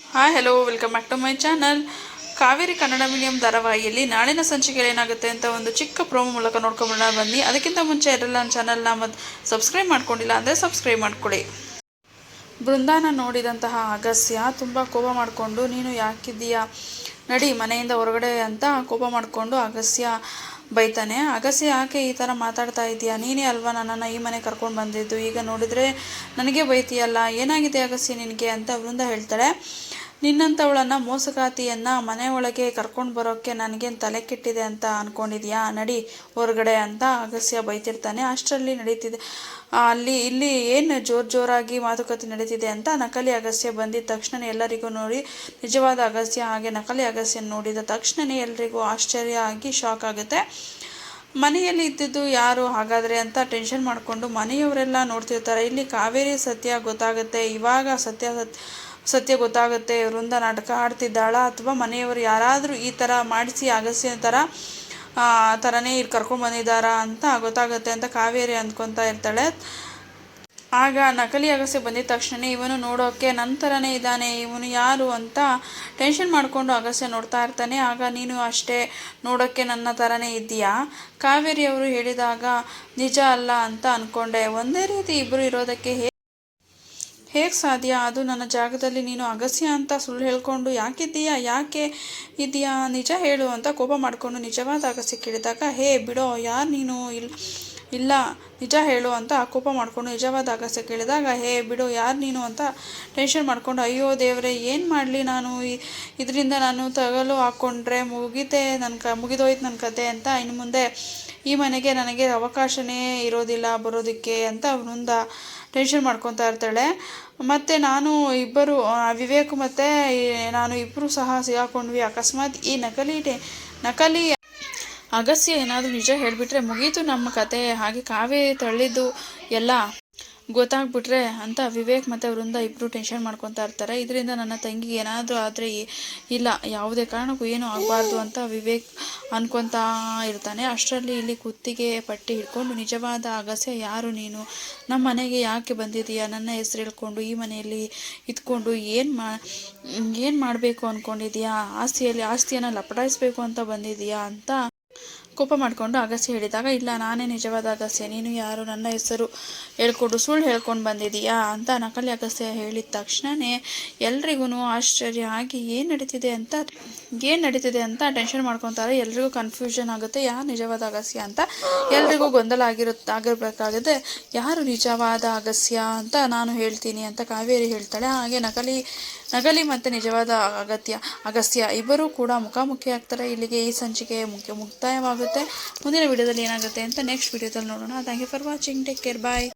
Hi hello welcome back to my channel Kaveri Kannada medium ಧಾರಾವಾಹಿಯಲ್ಲಿ ನಾಳಿನ ಸಂಚಿಕೆ ಏನಾಗುತ್ತೆ ಅಂತ ಒಂದು ಚಿಕ್ಕ ಪ್ರೋಮೋ ಮೂಲಕ ನೋಡ್ಕೊಂಬರೋಣ, ಬನ್ನಿ. ಅದಕ್ಕಿಂತ ಮುಂಚೆ ಯಾರೆಲ್ಲ ನನ್ನ ಚಾನಲ್ನ ಮತ್ತು ಸಬ್ಸ್ಕ್ರೈಬ್ ಮಾಡ್ಕೊಂಡಿಲ್ಲ ಅಂದರೆ ಸಬ್ಸ್ಕ್ರೈಬ್ ಮಾಡ್ಕೊಳ್ಳಿ. ಬೃಂದಾನ ನೋಡಿದಂತಹ ಅಗಸ್ಯ ತುಂಬ ಕೋಪ ಮಾಡಿಕೊಂಡು, ನೀನು ಯಾಕಿದ್ದೀಯಾ ನಡಿ ಮನೆಯಿಂದ ಹೊರಗಡೆ ಅಂತ ಕೋಪ ಮಾಡಿಕೊಂಡು ಅಗಸ್ಯ ಬೈತಾನೆ ಅಗಸಿ ಯಾಕೆ ಈ ಥರ ಮಾತಾಡ್ತಾ ಇದೀಯಾ ನೀನೇ ಅಲ್ವಾ ನನ್ನನ್ನು ಈ ಮನೆ ಕರ್ಕೊಂಡು ಬಂದಿದ್ದು? ಈಗ ನೋಡಿದರೆ ನನಗೆ ಬೈತೀಯಲ್ಲ? ಏನಾಗಿದೆ ಅಗಸಿ ನಿನಗೆ? ಅಂತ ವೃಂದ ಹೇಳ್ತಾಳೆ. ನಿನ್ನಂಥವಳನ್ನು ಮೋಸಗಾತಿಯನ್ನು ಮನೆ ಒಳಗೆ ಕರ್ಕೊಂಡು ಬರೋಕ್ಕೆ ನನಗೇನು ತಲೆ ಕೆಟ್ಟಿದೆ ಅಂತ ಅಂದ್ಕೊಂಡಿದ್ಯಾ ನಡಿ ಹೊರಗಡೆ ಅಂತ ಅಗಸ್ಯ ಬೈತಿರ್ತಾನೆ. ಅಷ್ಟರಲ್ಲಿ ನಡೀತಿದೆ. ಅಲ್ಲಿ, ಇಲ್ಲಿ ಏನು ಜೋರು ಜೋರಾಗಿ ಮಾತುಕತೆ ನಡೀತಿದೆ ಅಂತ ನಕಲಿ ಅಗಸ್ಯ ಬಂದಿದ್ದ ತಕ್ಷಣ ಎಲ್ಲರಿಗೂ ನೋಡಿ ನಿಜವಾದ ಅಗಸ್ಯ ಹಾಗೆ ನಕಲಿ ಅಗಸ್ಯ ನೋಡಿದ ತಕ್ಷಣವೇ ಎಲ್ರಿಗೂ ಆಶ್ಚರ್ಯ ಆಗಿ ಶಾಕ್ ಆಗುತ್ತೆ. ಮನೆಯಲ್ಲಿ ಇದ್ದಿದ್ದು ಯಾರು ಹಾಗಾದರೆ ಅಂತ ಟೆನ್ಷನ್ ಮಾಡಿಕೊಂಡು ಮನೆಯವರೆಲ್ಲ ನೋಡ್ತಿರ್ತಾರೆ. ಇಲ್ಲಿ ಕಾವೇರಿ ಸತ್ಯ ಗೊತ್ತಾಗುತ್ತೆ. ಇವಾಗ ಸತ್ಯ ಸತ್ ಸತ್ಯ ಗೊತ್ತಾಗುತ್ತೆ, ವೃಂದ ನಾಟಕ ಆಡ್ತಿದ್ದಾಳ ಅಥವಾ ಮನೆಯವರು ಯಾರಾದರೂ ಈ ಥರ ಮಾಡಿಸಿ ಅಗಸ್ಯ ಥರ ಥರನೇ ಇಲ್ಲಿ ಕರ್ಕೊಂಡು ಬಂದಿದ್ದಾರಾ ಅಂತ ಗೊತ್ತಾಗುತ್ತೆ ಅಂತ ಕಾವೇರಿ ಅಂದ್ಕೊತಾ ಇರ್ತಾಳೆ. ಆಗ ನಕಲಿ ಅಗಸೆ ಬಂದಿದ ತಕ್ಷಣ ಇವನು ನೋಡೋಕ್ಕೆ ನನ್ನ ಥರನೇ ಇದ್ದಾನೆ, ಇವನು ಯಾರು ಅಂತ ಟೆನ್ಷನ್ ಮಾಡಿಕೊಂಡು ಅಗಸೆ ನೋಡ್ತಾ ಇರ್ತಾನೆ. ಆಗ ನೀನು ಅಷ್ಟೇ ನೋಡೋಕ್ಕೆ ನನ್ನ ಥರನೇ ಇದ್ದೀಯಾ? ಕಾವೇರಿ ಅವರು ಹೇಳಿದಾಗ, ನಿಜ ಅಲ್ಲ ಅಂತ ಅಂದ್ಕೊಂಡೆ ಒಂದೇ ರೀತಿ ಇಬ್ಬರು ಇರೋದಕ್ಕೆ ಹೇಗೆ ಸಾಧ್ಯ? ಅದು ನನ್ನ ಜಾಗದಲ್ಲಿ ನೀನು ಅಗಸ್ಯ ಅಂತ ಸುಳ್ಳು ಹೇಳ್ಕೊಂಡು ಯಾಕಿದ್ದೀಯಾ ಯಾಕೆ ಇದೆಯಾ ನಿಜ ಹೇಳು ಅಂತ ಕೋಪ ಮಾಡಿಕೊಂಡು ನಿಜವಾದ ಅಗಸ್ಯ ಕೇಳಿದಾಗ, ಹೇ ಬಿಡೋ, ಯಾರು ನೀನು? ಇಲ್ಲ ಇಲ್ಲ, ನಿಜ ಹೇಳು ಅಂತ ಕೋಪ ಮಾಡಿಕೊಂಡು ನಿಜವಾದ ಅಗಸ್ಯ ಕೇಳಿದಾಗ, ಹೇ ಬಿಡು, ಯಾರು ನೀನು ಅಂತ ಟೆನ್ಷನ್ ಮಾಡಿಕೊಂಡು, ಅಯ್ಯೋ ದೇವರೇ, ಏನು ಮಾಡಲಿ ನಾನು? ಇದರಿಂದ ನಾನು ತಗಲು ಹಾಕ್ಕೊಂಡ್ರೆ ಮುಗಿತೆ ನನ್ನ ಕ, ಮುಗಿದೋಯ್ತು ನನ್ನ ಕತೆ ಅಂತ ಇನ್ನು ಮುಂದೆ ಈ ಮನೆಗೆ ನನಗೆ ಅವಕಾಶನೇ ಇರೋದಿಲ್ಲ, ಬರೋದಕ್ಕೆ ಅಂತ ಅವನಿಂದ ಟೆನ್ಷನ್ ಮಾಡ್ಕೊತಾ ಇರ್ತಾಳೆ. ಮತ್ತು ನಾನು ಇಬ್ಬರು ವಿವೇಕ್ ಮತ್ತು ನಾನು ಇಬ್ಬರು ಸಹ ಸಿಗಾಕೊಂಡ್ವಿ. ಅಕಸ್ಮಾತ್ ಈ ನಕಲಿ ಟೆ- ನಕಲಿ ಅಗಸ್ಯ ಏನಾದರೂ ನಿಜ ಹೇಳಿಬಿಟ್ರೆ ಮುಗೀತು ನಮ್ಮ ಕತೆ. ಹಾಗೆ ಕಾವೇರಿ ತಳ್ಳಿದ್ದು ಎಲ್ಲ ಗೊತ್ತಾಗ್ಬಿಟ್ರೆ ಅಂತ ವಿವೇಕ್ ಮತ್ತು ವೃಂದ ಇಬ್ಬರು ಟೆನ್ಷನ್ ಮಾಡ್ಕೊತಾ ಇರ್ತಾರೆ. ಇದರಿಂದ ನನ್ನ ತಂಗಿಗೆ ಏನಾದರೂ ಆದರೆ ಇಲ್ಲ, ಯಾವುದೇ ಕಾರಣಕ್ಕೂ ಏನೂ ಆಗಬಾರ್ದು ಅಂತ ವಿವೇಕ್ ಅನ್ಕೊತಾ ಇರ್ತಾನೆ. ಅಷ್ಟರಲ್ಲಿ ಇಲ್ಲಿ ಕುತ್ತಿಗೆ ಪಟ್ಟಿ ಹಿಡ್ಕೊಂಡು, ನಿಜವಾದ ಅಗಸೆ ಯಾರು ನೀನು? ನಮ್ಮ ಮನೆಗೆ ಯಾಕೆ ಬಂದಿದೀಯಾ ನನ್ನ ಹೆಸರು ಹೇಳ್ಕೊಂಡು, ಈ ಮನೆಯಲ್ಲಿ ಇದ್ಕೊಂಡು ಏನು ಮಾ, ಏನು ಮಾಡಬೇಕು ಅಂದ್ಕೊಂಡಿದೀಯಾ ಆಸ್ತಿಯಲ್ಲಿ ಆಸ್ತಿಯನ್ನು ಲಪಟಾಯಿಸ್ಬೇಕು ಅಂತ ಬಂದಿದೀಯಾ ಅಂತ ಕೋಪ ಮಾಡಿಕೊಂಡು ಅಗಸ್ಯ ಹೇಳಿದಾಗ, ಇಲ್ಲ, ನಾನೇ ನಿಜವಾದ ಅಗಸ್ಯ ನೀನು ಯಾರು, ನನ್ನ ಹೆಸರು ಹೇಳ್ಕೊಂಡು, ಸುಳ್ಳು ಹೇಳ್ಕೊಂಡು ಬಂದಿದೀಯಾ ಅಂತ ನಕಲಿ ಅಗಸ್ಯ ಹೇಳಿದ ತಕ್ಷಣವೇ ಎಲ್ರಿಗೂ ಆಶ್ಚರ್ಯ ಆಗಿ, ಏನು ನಡೀತಿದೆ ಅಂತ, ಏನು ನಡೀತಿದೆ ಅಂತ ಟೆನ್ಷನ್ ಮಾಡ್ಕೊತಾರೆ. ಎಲ್ರಿಗೂ ಕನ್ಫ್ಯೂಷನ್ ಆಗುತ್ತೆ, ಯಾರು ನಿಜವಾದ ಅಗಸ್ಯ ಅಂತ. ಎಲ್ರಿಗೂ ಗೊಂದಲ ಆಗಿರುತ್ತೆ ಆಗಿರಬೇಕಾಗುತ್ತೆ ಯಾರು ನಿಜವಾದ ಅಗಸ್ಯ ಅಂತ ನಾನು ಹೇಳ್ತೀನಿ ಅಂತ ಕಾವೇರಿ ಹೇಳ್ತಾಳೆ. ಹಾಗೆ ನಕಲಿ ನಕಲಿ ಮತ್ತು ನಿಜವಾದ ಅಗತ್ಯ ಅಗಸ್ಯ ಇಬ್ಬರೂ ಕೂಡ ಮುಖಾಮುಖಿ ಆಗ್ತಾರೆ ಇಲ್ಲಿಗೆ ಈ ಸಂಚಿಕೆ ಮುಖ್ಯ ಮುಕ್ತಾಯವಾಗುತ್ತೆ. ಮುಂದಿನ ವಿಡಿಯೋದಲ್ಲಿ ಏನಾಗುತ್ತೆ ಅಂತ ನೆಕ್ಸ್ಟ್ ವಿಡಿಯೋದಲ್ಲಿ ನೋಡೋಣ. Thank you for watching take care bye